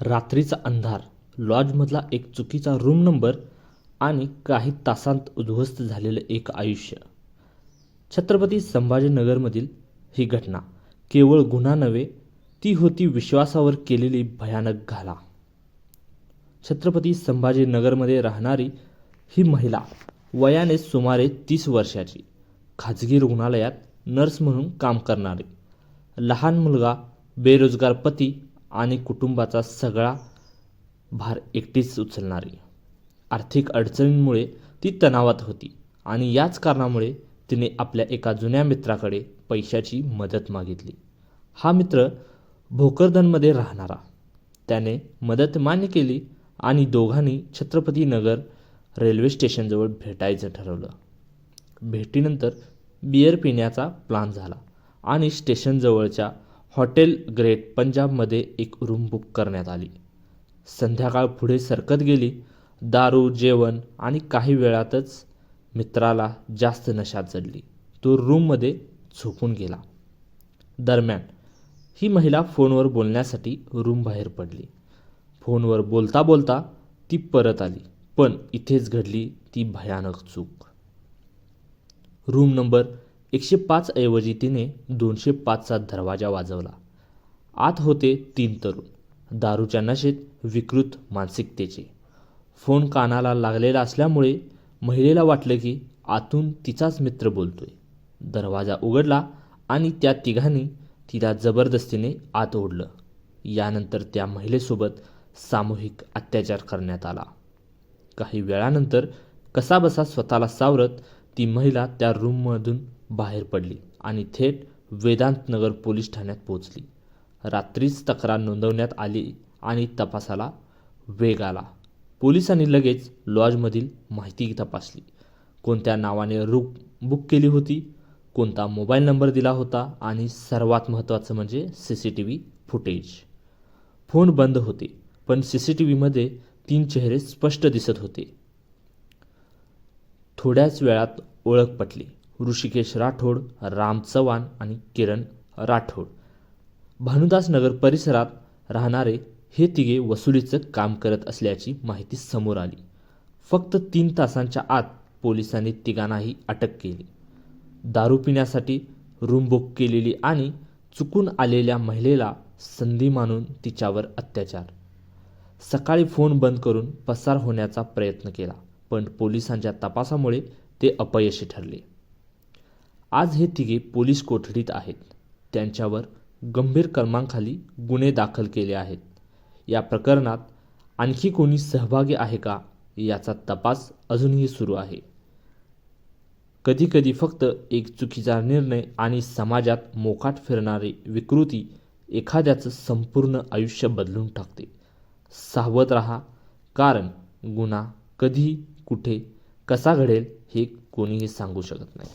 रात्रीचा अंधार लॉजमधला एक चुकीचा रूम नंबर आणि काही तासांत उद्ध्वस्त झालेलं एक आयुष्य. छत्रपती संभाजीनगरमधील ही घटना केवळ गुन्हा नव्हे ती होती विश्वासावर केलेली भयानक घाला. छत्रपती संभाजीनगरमध्ये राहणारी ही महिला वयाने सुमारे तीस वर्षाची खाजगी रुग्णालयात नर्स म्हणून काम करणारी. लहान मुलगा बेरोजगार पती आणि कुटुंबाचा सगळा भार एकटीच उचलणारी. आर्थिक अडचणींमुळे ती तणावात होती आणि याच कारणामुळे तिने आपल्या एका जुन्या मित्राकडे पैशाची मदत मागितली. हा मित्र भोकरदनमध्ये राहणारा. त्याने मदत मान्य केली आणि दोघांनी छत्रपती नगर रेल्वे स्टेशनजवळ भेटायचं ठरवलं. भेटीनंतर बियर पिण्याचा प्लान झाला आणि स्टेशनजवळच्या हॉटेल ग्रेट पंजाबमध्ये एक रूम बुक करण्यात आली. संध्याकाळ पुढे सरकत गेली. दारू जेवण आणि काही वेळातच मित्राला जास्त नशा चढली तो रूममध्ये झोपून गेला. दरम्यान ही महिला फोनवर बोलण्यासाठी रूम बाहेर पडली. फोनवर बोलता बोलता ती परत आली पण इथेच घडली ती भयानक चूक. रूम नंबर एकशे पाच ऐवजी तिने दोनशे पाचचा दरवाजा वाजवला. आत होते तीन तरुण. दारूच्या नशेत विकृत मानसिकतेचे. फोन कानाला लागलेला असल्यामुळे महिलेला वाटलं की आतून तिचाच मित्र बोलतोय. दरवाजा उघडला आणि त्या तिघांनी तिला जबरदस्तीने आत ओढलं. यानंतर त्या महिलेसोबत सामूहिक अत्याचार करण्यात आला. काही वेळानंतर कसाबसा स्वतःला सावरत ती महिला त्या रूममधून बाहेर पडली आणि थेट वेदांतनगर पोलीस ठाण्यात पोहोचली. रात्रीच तक्रार नोंदवण्यात आली आणि तपासाला वेग आला. पोलिसांनी लगेच लॉजमधील माहिती तपासली. कोणत्या नावाने रूप बुक केली होती कोणता मोबाईल नंबर दिला होता आणि सर्वात महत्त्वाचं म्हणजे C C T V footage. Phone बंद होते पण सी सी टी व्हीमध्ये तीन चेहरे स्पष्ट दिसत होते. थोड्याच वेळात ओळख पटली. ऋषिकेश राठोड राम चव्हाण आणि किरण राठोड. भानुदास नगर परिसरात राहणारे हे तिघे वसुलीचं काम करत असल्याची माहिती समोर आली. फक्त तीन तासांच्या आत पोलिसांनी तिघांनाही अटक केली. दारू पिण्यासाठी रूम बुक केलेली आणि चुकून आलेल्या महिलेला संधी मानून तिच्यावर अत्याचार. सकाळी फोन बंद करून पसार होण्याचा प्रयत्न केला पण पोलिसांच्या तपासामुळे ते अपयशी ठरले. आज हे तिघे पोलीस कोठडीत आहेत. त्यांच्यावर गंभीर कलमांखाली गुन्हे दाखल केले आहेत. या प्रकरणात आणखी कोणी सहभागी आहे का याचा तपास अजूनही सुरू आहे. कधीकधी फक्त एक चुकीचा निर्णय आणि समाजात मोकाट फिरणारी विकृती एखाद्याचं संपूर्ण आयुष्य बदलून टाकते. सावध रहा कारण गुन्हा कधी कुठे कसा घडेल हे कोणीही सांगू शकत नाही.